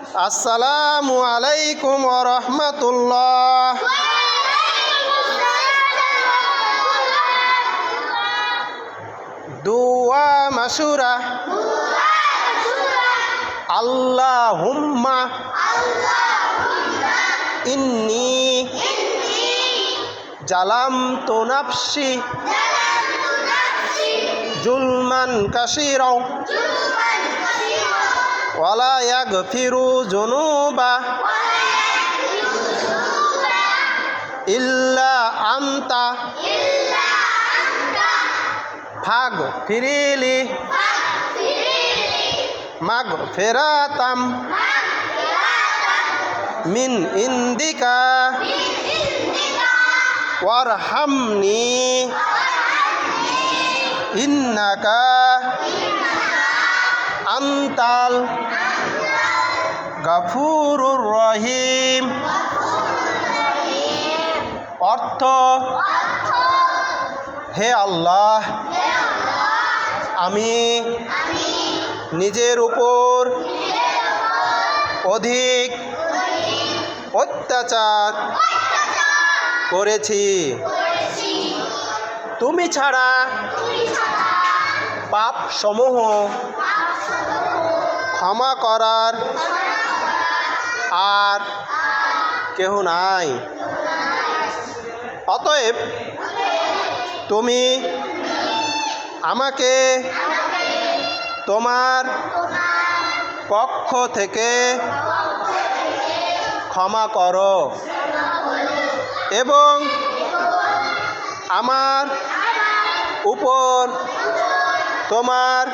আসসালামু আলাইকুম রহমতুল্লাহ। দুয়া মাসুরা। আল্লাহ হুম্মা ইন্নি। জালাম তো নাফসি। জুলমান কাসিরাও। ওয়ালা ইয়াগফিরু জুনুবা ইল্লা আনতা ফাগ ফিরিলি মাগ ফেরাতাম মিন ইন্দিকা ওয়ারহামনি ইন্নাকা আন্তাল গাফুরুর রহিম। অর্থ হে আল্লাহ আমি নিজের উপর অধিক অত্যাচার করেছি। তুমি ছাড়া পাপ সমূহ ক্ষমা করার আর কেহ নাই। অতএব তুমি আমাকে তোমার পক্ষ থেকে ক্ষমা করো এবং আমার উপর তোমার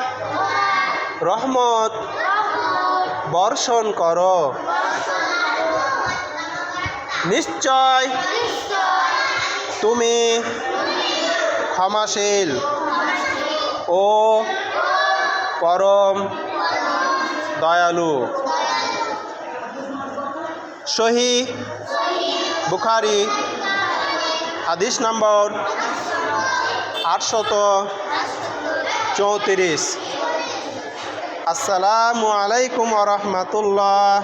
রহমত বর্ষণ করো। নিশ্চয় তুমি ক্ষমাশীল ও পরম দয়ালু। সহি বুখারি হাদিস নম্বর আটশত চৌত্রিশ। আসসালামু আলাইকুম রহমতুল্লাহ।